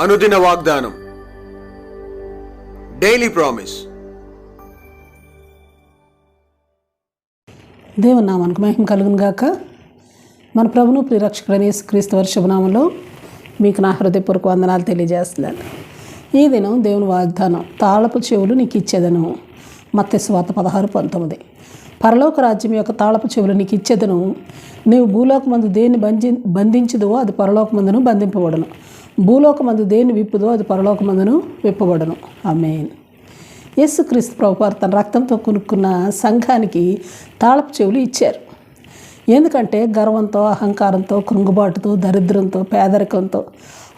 అనుదిన వాగ్దానం. Daily promise దేవుని నామానికి మహిమ కలుగును గాక. మన ప్రభును ప్రిరక్షకుడని క్రీస్తు వర్షభనామంలో మీకు నా హృదయపూర్వక వందనాలు తెలియజేస్తున్నాను. ఈ దినం దేవుని వాగ్దానం తాళపు చెవులు నీకు ఇచ్చేదను. మత్స్యవాత పదహారు పంతొమ్మిది. పరలోక రాజ్యం యొక్క తాళపు చెవులు నీకు ఇచ్చేదను. నీవు భూలోకమందు దేన్ని బంధి బంధించదో అది పరలోకమందును బంధింపబడను. భూలోకమందు దేన్ని విప్పుదో అది పరలోకమందును విప్పబడను. ఆమేన్. యేసుక్రీస్తు ప్రభువారు తన రక్తంతో కొనుక్కున్న సంఘానికి తాళపు చెవులు ఇచ్చారు. ఎందుకంటే గర్వంతో అహంకారంతో కృంగుబాటుతో దరిద్రంతో పేదరికంతో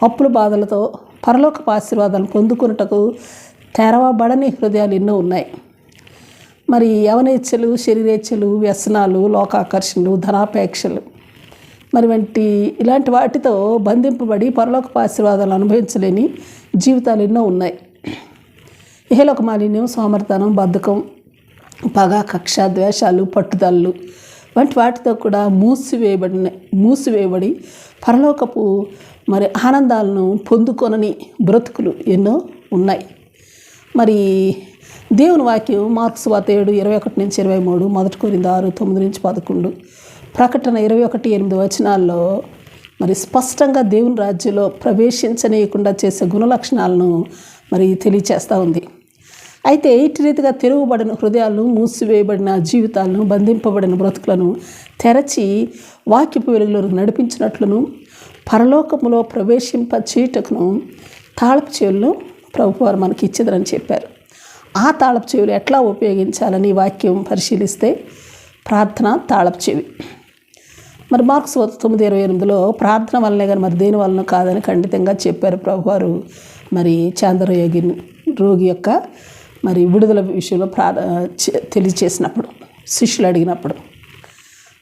అప్పుల బాధలతో పరలోక ఆశీర్వాదాలను పొందుకున్నటకు తెరవబడని హృదయాలు ఎన్నో ఉన్నాయి. మరి యవనేచ్ఛలు శరీరేచ్ఛలు వ్యసనాలు లోకాకర్షణలు ధనాపేక్షలు మరి వంటి ఇలాంటి వాటితో బంధింపబడి పరలోక ఆశీర్వాదాలు అనుభవించలేని జీవితాలు ఎన్నో ఉన్నాయి. ఇహలోక మాలిన్యం సోమర్తనం బద్ధకం పగ కక్ష ద్వేషాలు పట్టుదలలు వంటి వాటితో కూడా మూసివేయబడిన మూసివేయబడి పరలోకపు మరి ఆనందాలను పొందుకొనని బ్రతుకులు ఎన్నో ఉన్నాయి. మరి దేవుని వాక్యం మార్క్స్ వాత ఏడు ఇరవై ఒకటి నుంచి ఇరవై మూడు మొదటి కోరింది ఆరు తొమ్మిది నుంచి పదకొండు. ప్రకటన ఇరవై ఒకటి ఎనిమిది వచనాల్లో మరి స్పష్టంగా దేవుని రాజ్యంలో ప్రవేశించనీయకుండా చేసే గుణలక్షణాలను మరి తెలియచేస్తూ ఉంది. అయితే ఇటు రీతిగా తెరువబడిన హృదయాలను మూసివేయబడిన జీవితాలను బంధింపబడిన బ్రతుకులను తెరచి వాక్యపు వెలుగులో నడిపించినట్లును పరలోకములో ప్రవేశింప చీటకును తాళపు చెవులను ప్రభువారు మనకి ఇచ్చేదని చెప్పారు. ఆ తాళపు చెవులు ఎట్లా ఉపయోగించాలని వాక్యం పరిశీలిస్తే ప్రార్థన తాళపు చెవి. మరి మార్క్స్ తొమ్మిది ఇరవై ఎనిమిదిలో ప్రార్థన వల్లనే కానీ మరి దేని వలన కాదని ఖండితంగా చెప్పారు ప్రభువారు. మరి చాంద్రయోగి రోగి యొక్క మరి విడుదల విషయంలో ప్రా తెలియచేసినప్పుడు శిష్యులు అడిగినప్పుడు.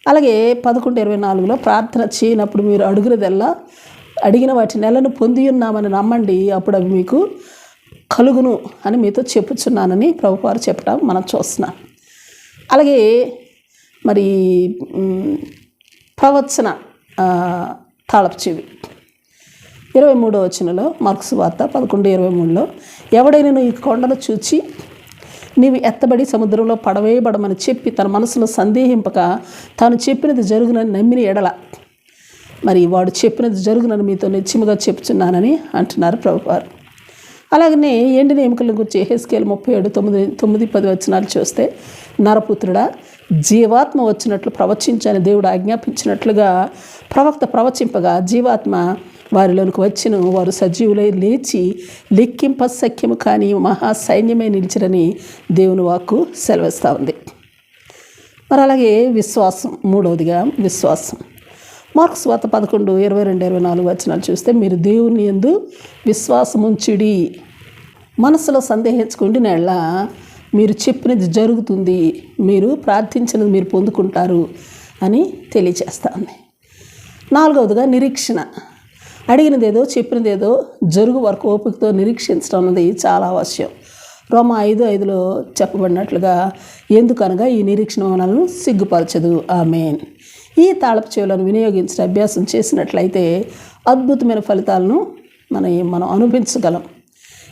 అలాగే పదకొండు ఇరవై నాలుగులో ప్రార్థన చేయనప్పుడు మీరు అడుగునదల్లా అడిగిన వాటి నెలను పొంది ఉన్నామని నమ్మండి అప్పుడు అవి మీకు కలుగును అని మీతో చెప్పుచున్నానని ప్రభువారు చెప్పడం మనం చూస్తున్నాం. అలాగే మరి ప్రవచన ఆ, తాళపు చెవి ఇరవై మూడో వచనంలో మార్క్స్ వార్త పదకొండు ఇరవై మూడులో ఎవడైనా ఈ కొండను చూచి నీవు ఎత్తబడి సముద్రంలో పడవేయబడమని చెప్పి తన మనసులో సందేహింపక తాను చెప్పినది జరుగునని నమ్మిన ఎడల. మరి వాడు చెప్పినది జరుగునని మీతో నిశ్చయముగా చెప్తున్నానని అంటున్నారు ప్రభువారు. అలాగనే ఎండిన ఎముకల గురించి హెస్కేల్ ముప్పై ఏడు తొమ్మిది తొమ్మిది పది వచనాలు చూస్తే నరపుత్రుడా జీవాత్మ వచ్చినట్లు ప్రవచించని దేవుడు ఆజ్ఞాపించినట్లుగా ప్రవక్త ప్రవచింపగా జీవాత్మ వారిలోనికి వచ్చిన. వారు సజీవులై లేచి లెక్కింప సఖ్యము కానీ మహా సైన్యమే నిలిచిరని దేవుని వాక్కు సెలవిస్తూ ఉంది. మరి అలాగే విశ్వాసం మూడవదిగా విశ్వాసం. మార్క్స్ వార్త పదకొండు ఇరవై రెండు ఇరవై నాలుగు వచనాలు చూస్తే మీరు దేవుని ఎందు విశ్వాసముంచుడి మనసులో సందేహించుకుంటే మీరు చెప్పినది జరుగుతుంది మీరు ప్రార్థించినది మీరు పొందుకుంటారు అని తెలియచేస్తా ఉంది నాలుగవదిగా నిరీక్షణ. అడిగినదేదో చెప్పినదేదో జరుగు వరకు ఓపికతో నిరీక్షించడం అన్నది చాలా అవసరం రోమ ఐదు ఐదులో చెప్పబడినట్లుగా ఎందుకనగా ఈ నిరీక్షణ మనల్ని సిగ్గుపరచదు. ఆమెన్. ఈ తాళపు చెవులను వినియోగించిన అభ్యాసం చేసినట్లయితే అద్భుతమైన ఫలితాలను మనం మనం అనుభవించగలం.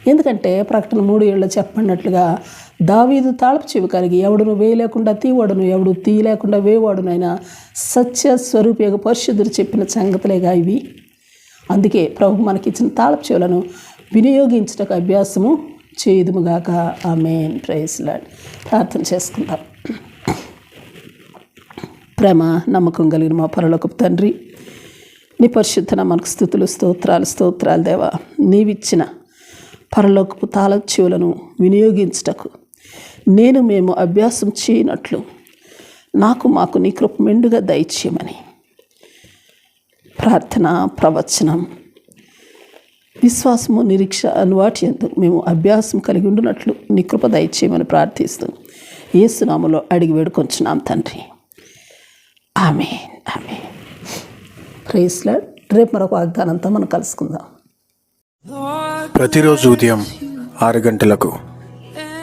ఎందుకంటే ప్రకటన మూడు ఏళ్ళు చెప్పినట్లుగా దావీదు తాళపు చెవి కలిగి ఎవడును వేయలేకుండా తీవాడును ఎవడు తీయలేకుండా వేవాడునైనా సత్య స్వరూపయోగ పరిశుద్ధులు చెప్పిన సంగతులేగా ఇవి. అందుకే ప్రభు మనకిచ్చిన తాళపు చెవులను వినియోగించటకు అభ్యాసము చేయుదుముగాక. ఆమెన్. లాంటి ప్రార్థన చేసుకుందాం. ప్రేమ నమ్మకం కలిగిన మా పరలోకపు తండ్రి నీ పరిశుద్ధన మనకు స్థుతులు స్తోత్రాలు స్తోత్రాలు దేవా. నీవిచ్చిన పరలోకపు తాళ చెవులను వినియోగించుటకు నేను మేము అభ్యాసం చేయనట్లు నాకు మాకు నీ కృప మెండుగా దయచేయమని. ప్రార్థన ప్రవచనం విశ్వాసము నిరీక్ష అని వాటి ఎందు మేము అభ్యాసం కలిగి ఉండునట్లు నీ కృప దయచేయమని ప్రార్థిస్తూ ఏసునామలో అడిగి వేడుకొంచున్నాం తండ్రి. ఆమె ఆమె ప్రేస్లా రేపు మరొక వాగ్దానంతో మనం కలుసుకుందాం. ప్రతిరోజు ఉదయం ఆరు గంటలకు